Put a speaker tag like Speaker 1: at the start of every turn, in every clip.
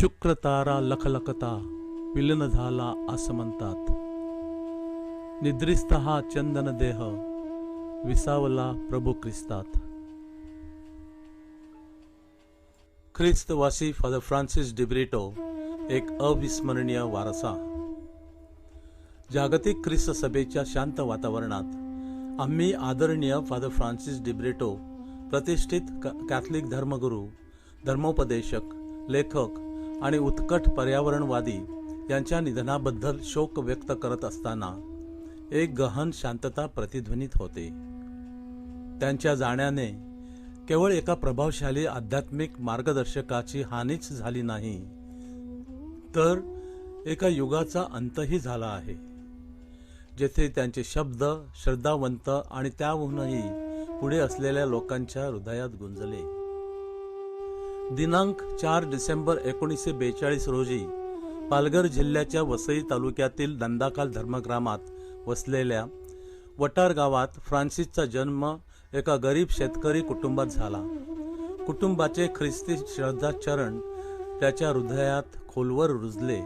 Speaker 1: शुक्र तारा लखलखता विलन झाला असं म्हणतात. निद्रिस्त हा चंदन देह विसावला प्रभू ख्रिस्तात. ख्रिस्तवासी फादर फ्रान्सिस डिब्रिटो एक अविस्मरणीय वारसा. जागतिक ख्रिस्त सभेच्या शांत वातावरणात आम्ही आदरणीय फादर फ्रान्सिस डिब्रेटो प्रतिष्ठित क- कॅथलिक धर्मगुरू धर्मोपदेशक लेखक आणि उत्कट पर्यावरणवादी यांच्या निधनाबद्दल शोक व्यक्त करत असताना एक गहन शांतता प्रतिध्वनित होते. त्यांच्या जाण्याने केवळ एका प्रभावशाली आध्यात्मिक मार्गदर्शकाची हानीच झाली नाही तर एका युगाचा अंतही झाला आहे जेथे त्यांचे शब्द श्रद्धावंत आणि त्याहूनही पुढे असलेल्या लोकांच्या हृदयात गुंजले. दिनांक चार डिसेंबर एकोणीसशे बेचाळीस रोजी पालघर जिल्ह्याच्या वसई तालुक्यातील दंदाकाल धर्मग्रामात वसलेल्या वटार गावात फ्रान्सिसचा जन्म एका गरीब शेतकरी कुटुंबात झाला. कुटुंबाचे ख्रिस्ती श्रद्धाचरण त्याच्या हृदयात खोलवर रुजले.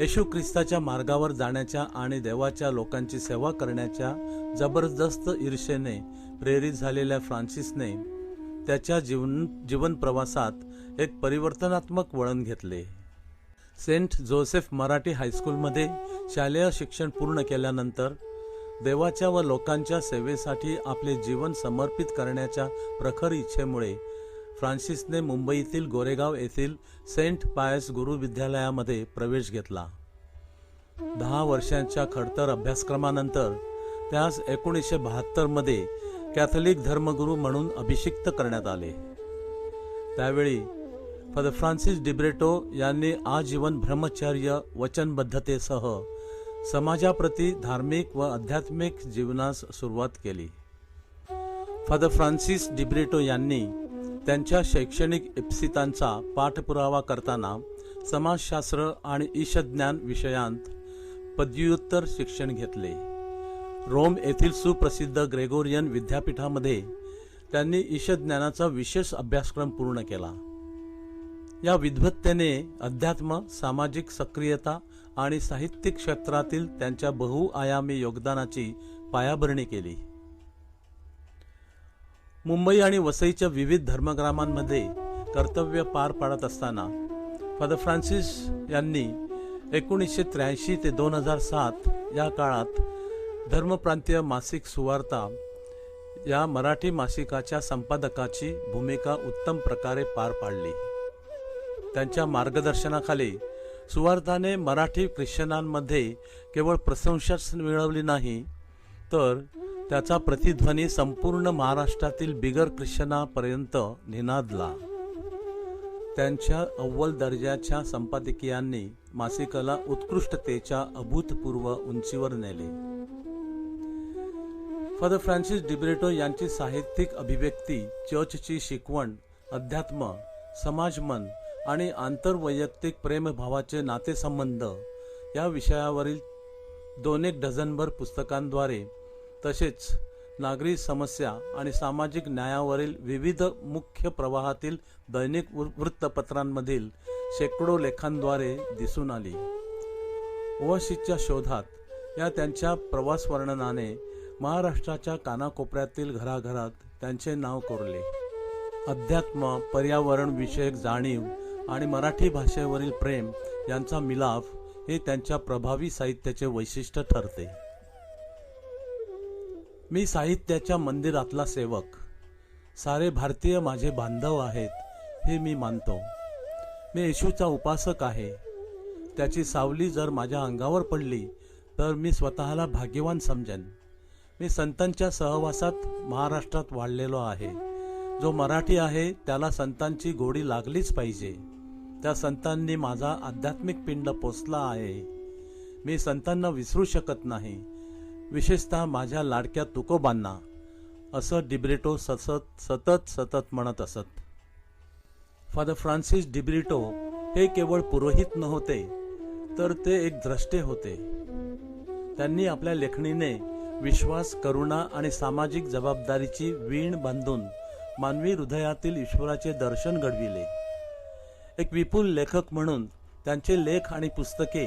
Speaker 1: येशू ख्रिस्ताच्या मार्गावर जाण्याच्या आणि देवाच्या लोकांची सेवा करण्याच्या जबरदस्त ईर्षेने प्रेरित झालेल्या फ्रान्सिसने त्याच्या जीवन जीवन प्रवासात एक परिवर्तनात्मक वळण घेतले. सेंट जोसेफ मराठी हायस्कूलमध्ये शालेय शिक्षण पूर्ण केल्यानंतर देवाच्या व लोकांच्या सेवेसाठी आपले जीवन समर्पित करण्याच्या प्रखर इच्छेमुळे फ्रान्सिसने मुंबईतील गोरेगाव येथील सेंट पायस गुरु विद्यालयामध्ये प्रवेश घेतला. दहा वर्षांच्या खडतर अभ्यासक्रमानंतर त्यास एकोणीसशे बहात्तरमध्ये कॅथलिक धर्मगुरू म्हणून अभिषिक्त करण्यात आले. त्यावेळी फादर फ्रान्सिस डिब्रेटो यांनी आजीवन ब्रह्मचर्य वचनबद्धतेसह समाजाप्रती धार्मिक व आध्यात्मिक जीवनास सुरुवात केली. फादर फ्रान्सिस डिब्रेटो यांनी त्यांच्या शैक्षणिक इप्सितांचा पाठपुरावा करताना समाजशास्त्र आणि ईशज्ञान विषयांत पदव्युत्तर शिक्षण घेतले. रोम येथील सुप्रसिद्ध ग्रेगोरियन विद्यापीठामध्ये त्यांनी ईशज्ञानाचा विशेष अभ्यासक्रम पूर्ण केला. या विद्वत्तेने अध्यात्म सामाजिक सक्रियता आणि साहित्यिक क्षेत्रातील त्यांच्या बहुआयामी योगदानाची पायाभरणी केली. मुंबई आणि वसईच्या विविध धर्मग्रामांमध्ये कर्तव्य पार पाडत असताना फादर फ्रान्सिस यांनी एकोणीसशे त्र्याऐंशी ते दोन हजार सात या काळात धर्मप्रांतीय मासिक सुवार्ता या मराठी मासिकाच्या संपादकाची भूमिका उत्तम प्रकारे पार पाडली. त्यांच्या मार्गदर्शनाखाली सुवार्ताने मराठी ख्रिश्चनांमध्ये केवळ प्रशंसाच मिळवली नाही तर त्याचा प्रतिध्वनी संपूर्ण महाराष्ट्रातील बिगर ख्रिश्चनापर्यंत निनादला. त्यांच्या अव्वल दर्जाच्या संपादकीयांनी मासिकाला उत्कृष्टतेच्या अभूतपूर्व उंचीवर नेले. फादर फ्रान्सिस डिब्रेटो यांची साहित्यिक अभिव्यक्ती चर्चची शिकवण अध्यात्म समाजमन आणि आंतरवैयक्तिक प्रेमभावाचे नातेसंबंध या विषयावरील दोन एक डझनभर पुस्तकांद्वारे तसेच नागरी समस्या आणि सामाजिक न्यायावरील विविध मुख्य प्रवाहातील दैनिक वृ- वृत्तपत्रांमधील शेकडो लेखांद्वारे दिसून आली. ओवाशीच्या शोधात या त्यांच्या प्रवास वर्णनाने महाराष्ट्राच्या कानाकोपऱ्यातील घराघरात त्यांचे नाव कोरले. अध्यात्म पर्यावरण विषयक जाणीव आणि मराठी भाषेवरील प्रेम यांचा मिलाफ हे त्यांच्या प्रभावी साहित्याचे वैशिष्ट्य ठरते. मी साहित्याच्या मंदिरातला सेवक. सारे भारतीय माझे बांधव आहेत हे मी मानतो. मी येशूचा उपासक आहे. त्याची सावली जर माझ्या अंगावर पडली तर मी स्वतःला भाग्यवान समजेन. मी संतांच्या सहवासात महाराष्ट्रात वाढलेलो आहे. जो मराठी आहे त्याला संतांची गोडी लागलीच पाहिजे. त्या संतांनी माझा आध्यात्मिक पिंड पोचला आहे. मी संतांना विसरू शकत नाही. विशेषतः माझ्या लाडक्या तुकोबांना. असं डिब्रिटो सतत सतत सतत म्हणत असत. फादर फ्रान्सिस डिब्रिटो हे केवळ पुरोहित नव्हते तर ते एक द्रष्टे होते. त्यांनी आपल्या लेखणीने विश्वास करुणा आणि सामाजिक जबाबदारीची वीण बांधून मानवी हृदयातील ईश्वराचे दर्शन घडविले. एक विपुल लेखक म्हणून त्यांचे लेख आणि पुस्तके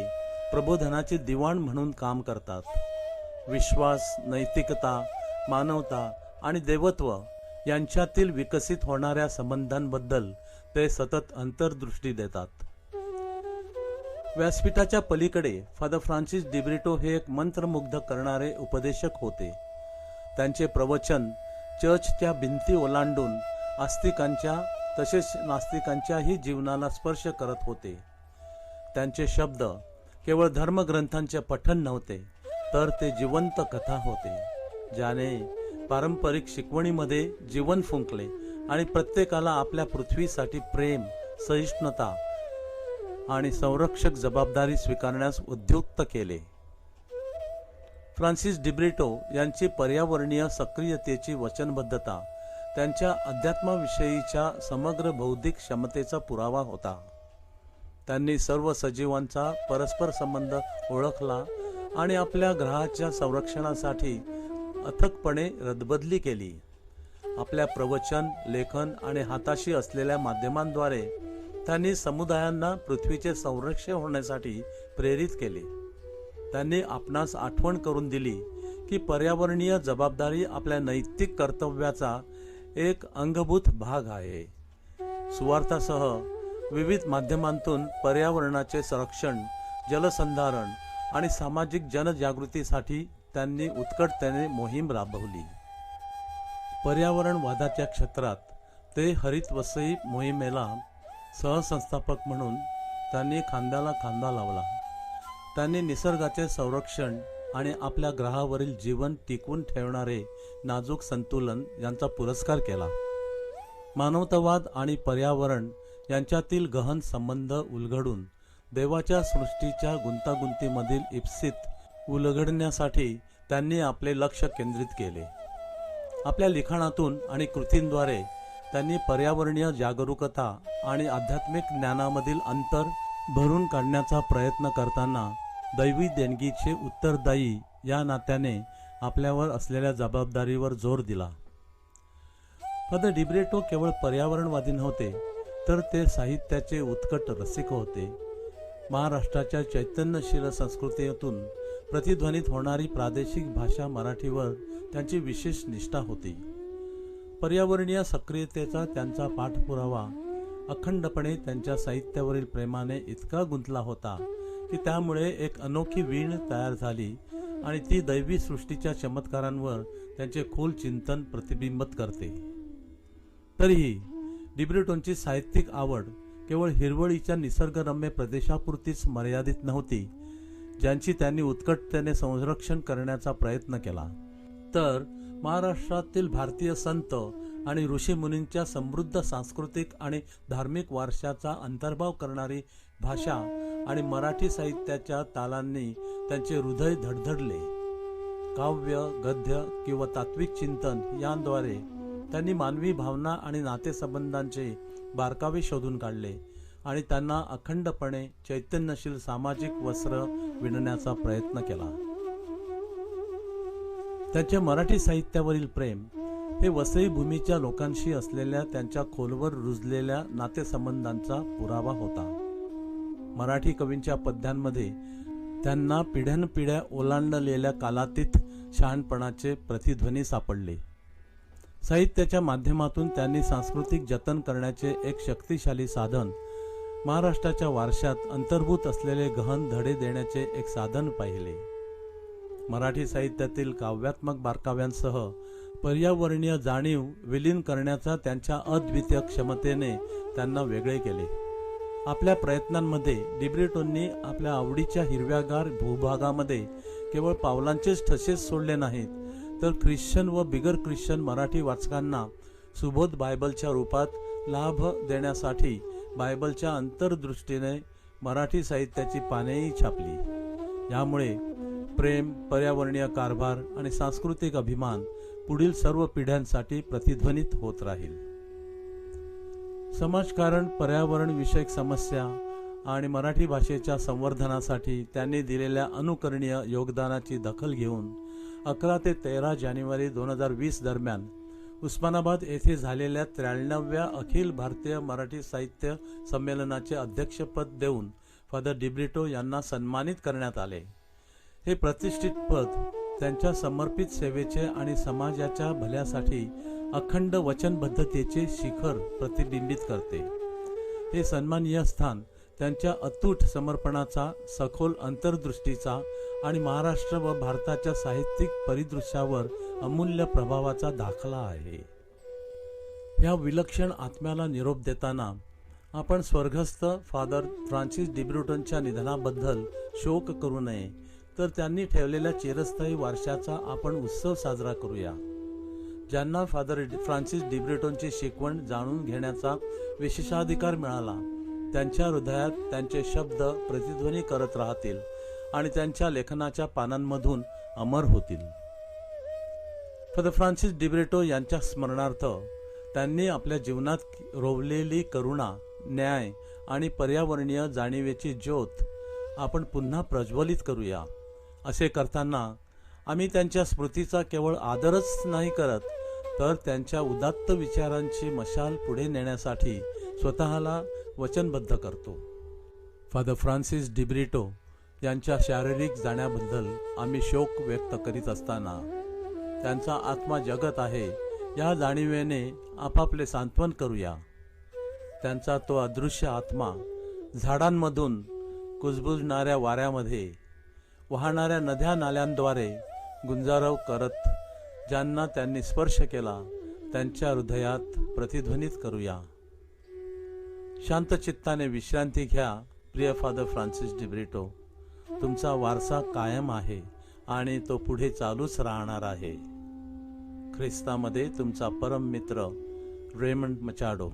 Speaker 1: प्रबोधनाचे दिवाण म्हणून काम करतात. विश्वास नैतिकता मानवता आणि देवत्व यांच्यातील विकसित होणाऱ्या संबंधांबद्दल ते सतत अंतर्दृष्टी देतात. व्यासपीठाच्या पलीकडे फादर फ्रान्सिस डिब्रिटो हे एक मंत्रमुग्ध करणारे उपदेशक होते. त्यांचे प्रवचन चर्चच्या भिंती ओलांडून आस्तिकांच्या तसेच नास्तिकांच्याही जीवनाला स्पर्श करत होते. त्यांचे शब्द केवळ धर्मग्रंथांचे पठण नव्हते तर ते जिवंत कथा होते ज्याने पारंपरिक शिकवणीमध्ये जीवन फुंकले आणि प्रत्येकाला आपल्या पृथ्वीसाठी प्रेम सहिष्णुता आणि संरक्षक जबाबदारी स्वीकारण्यास उद्युक्त केले. फ्रान्सिस डिब्रिटो यांची पर्यावरणीय सक्रियतेची वचनबद्धता त्यांच्या अध्यात्माविषयीच्या समग्र बौद्धिक क्षमतेचा पुरावा होता. त्यांनी सर्व सजीवांचा परस्पर संबंध ओळखला आणि आपल्या ग्रहाच्या संरक्षणासाठी अथकपणे रदबदली केली. आपल्या प्रवचन लेखन आणि हाताशी असलेल्या माध्यमांद्वारे त्यांनी समुदायांना पृथ्वीचे संरक्षण होण्यासाठी प्रेरित केले. त्यांनी आपणास आठवण करून दिली की पर्यावरणीय जबाबदारी आपल्या नैतिक कर्तव्याचा एक अंगभूत भाग आहे. सुवार्थासह विविध माध्यमांतून पर्यावरणाचे संरक्षण जलसंधारण आणि सामाजिक जनजागृतीसाठी त्यांनी उत्कटतेने मोहीम राबवली. पर्यावरणवादाच्या क्षेत्रात ते हरित वसई मोहिमेला सहसंस्थापक म्हणून त्यांनी खांद्याला खांदा लावला. त्यांनी निसर्गाचे संरक्षण आणि आपल्या ग्रहावरील जीवन टिकवून ठेवणारे नाजूक संतुलन यांचा पुरस्कार केला. मानवतावाद आणि पर्यावरण यांच्यातील गहन संबंध उलगडून देवाच्या सृष्टीच्या गुंतागुंतीमधील इप्सित उलगडण्यासाठी त्यांनी आपले लक्ष केंद्रित केले. आपल्या लिखाणातून आणि कृतींद्वारे त्यांनी पर्यावरणीय जागरूकता आणि आध्यात्मिक ज्ञानामधील अंतर भरून काढण्याचा प्रयत्न करताना दैवी देणगीचे उत्तरदायी या नात्याने आपल्यावर असलेल्या जबाबदारीवर जोर दिला. फादर डिब्रेटो केवळ पर्यावरणवादी नव्हते तर ते साहित्याचे उत्कट रसिक होते. महाराष्ट्राच्या चैतन्यशील संस्कृतीतून प्रतिध्वनित होणारी प्रादेशिक भाषा मराठीवर त्यांची विशेष निष्ठा होती. पर्यावरणीय सक्रियतेचा त्यांचा पाठपुरावा. अखंडपणे त्यांच्या साहित्यावरील प्रेमाने इतका गुंतला होता की त्यामुळे एक अनोखी वीण तयार झाली आणि ती दैवी सृष्टीच्या चमत्कारांवर त्यांचे खोल चिंतन प्रतिबिंबित करते. तरीही डिब्रिटोनची साहित्यिक आवड केवळ हिरवळीच्या निसर्गरम्य प्रदेशापुरतीच मर्यादित नव्हती ज्यांची त्यांनी उत्कटतेने संरक्षण करण्याचा प्रयत्न केला. तर महाराष्ट्रातील भारतीय संत आणि ऋषीमुनींच्या समृद्ध सांस्कृतिक आणि धार्मिक वारशाचा अंतर्भाव करणारी भाषा आणि मराठी साहित्याच्या तालांनी त्यांचे हृदय धडधडले. काव्य गद्य किंवा तात्विक चिंतन यांद्वारे त्यांनी मानवी भावना आणि नातेसंबंधांचे बारकावे शोधून काढले आणि त्यांना अखंडपणे चैतन्यशील सामाजिक वस्त्र विणण्याचा प्रयत्न केला. त्यांच्या मराठी साहित्यावरील प्रेम हे वसई भूमीच्या लोकांशी असलेल्या त्यांच्या खोलवर रुजलेल्या नातेसंबंधांचा पुरावा होता. मराठी कवींच्या पद्यांमध्ये त्यांना पिढ्यानपिढ्या ओलांडलेल्या कालातीत शहाणपणाचे प्रतिध्वनी सापडले. साहित्याच्या माध्यमातून त्यांनी सांस्कृतिक जतन करण्याचे एक शक्तिशाली साधन महाराष्ट्राच्या वारशात अंतर्भूत असलेले गहन धडे देण्याचे एक साधन पाहिले. मराठी साहित्यातील काव्यात्मक बारकाव्यांसह पर्यावरणीय जाणीव विलीन करण्याचा त्यांच्या अद्वितीय क्षमतेने त्यांना वेगळे केले. आपल्या प्रयत्नांमध्ये डिब्रिटोंनी आपल्या आवडीच्या हिरव्यागार भूभागामध्ये केवळ पावलांचेच ठसेच सोडले नाहीत तर ख्रिश्चन व बिगर ख्रिश्चन मराठी वाचकांना सुबोध बायबलच्या रूपात लाभ देण्यासाठी बायबलच्या अंतर्दृष्टीने मराठी साहित्याची पानेही छापली. यामुळे प्रेम पर्यावरणीय कारभार आणि सांस्कृतिक अभिमान पुढील सर्व पिढ्यांसाठी प्रतिध्वनित होत राहील. समाजकारण पर्यावरण विषयक समस्या आणि मराठी भाषेच्या संवर्धनासाठी त्यांनी दिलेल्या अनुकरणीय योगदानाची दखल घेऊन अकरा ते तेरा जानेवारी दोन हजार वीस दरम्यान उस्मानाबाद येथे झालेल्या त्र्याण्णव्या अखिल भारतीय मराठी साहित्य संमेलनाचे अध्यक्षपद देऊन फादर डिब्रिटो यांना सन्मानित करण्यात आले. हे प्रतिष्ठित पद त्यांच्या समर्पित सेवेचे आणि समाजाच्या भल्यासाठी अखंड वचनबद्धतेचे शिखर प्रतिबिंबित करते. हे सन्माननीय स्थान त्यांच्या अतूट समर्पणाचा सखोल अंतर्दृष्टीचा आणि महाराष्ट्र व भारताच्या साहित्यिक परिदृश्यावर अमूल्य प्रभावाचा दाखला आहे. ह्या विलक्षण आत्म्याला निरोप देताना आपण स्वर्गस्थ फादर फ्रान्सिस डिब्रुटनच्या निधनाबद्दल शोक करू नये. तर त्यांनी ठेवलेल्या चिरस्थायी वारशाचा आपण उत्सव साजरा करूया. ज्यांना फादर फ्रान्सिस डिब्रिटोनची शिकवण जाणून घेण्याचा विशेषाधिकार मिळाला त्यांच्या हृदयात त्यांचे शब्द प्रतिध्वनी करत राहतील आणि त्यांच्या लेखनाच्या पानांमधून अमर होतील. फादर फ्रान्सिस डिब्रेटो यांच्या स्मरणार्थ त्यांनी आपल्या जीवनात रोवलेली करुणा न्याय आणि पर्यावरणीय जाणीवेची ज्योत आपण पुन्हा प्रज्वलित करूया. असे करताना आम्ही त्यांच्या स्मृतीचा केवळ आदरच नाही करत तर त्यांच्या उदात्त विचारांची मशाल पुढे नेण्यासाठी स्वतःला वचनबद्ध करतो. फादर फ्रान्सिस डिब्रिटो यांच्या शारीरिक जाण्याबद्दल आम्ही शोक व्यक्त करीत असताना त्यांचा आत्मा जगत आहे या जाणीवेने आपापले सांत्वन करूया. त्यांचा तो अदृश्य आत्मा झाडांमधून कुजबुजणाऱ्या वाऱ्यामध्ये वाहणाऱ्या नद्या नाल्यांद्वारे गुंजारव करत ज्यांना त्यांनी स्पर्श केला त्यांच्या हृदयात प्रतिध्वनित करूया. शांत चित्ताने विश्रांती घ्या प्रिय फादर फ्रान्सिस डिब्रिटो तुमचा वारसा कायम आहे आणि तो पुढे चालूच राहणार आहे. ख्रिस्तामध्ये तुमचा परम मित्र रेमंड मचाडो.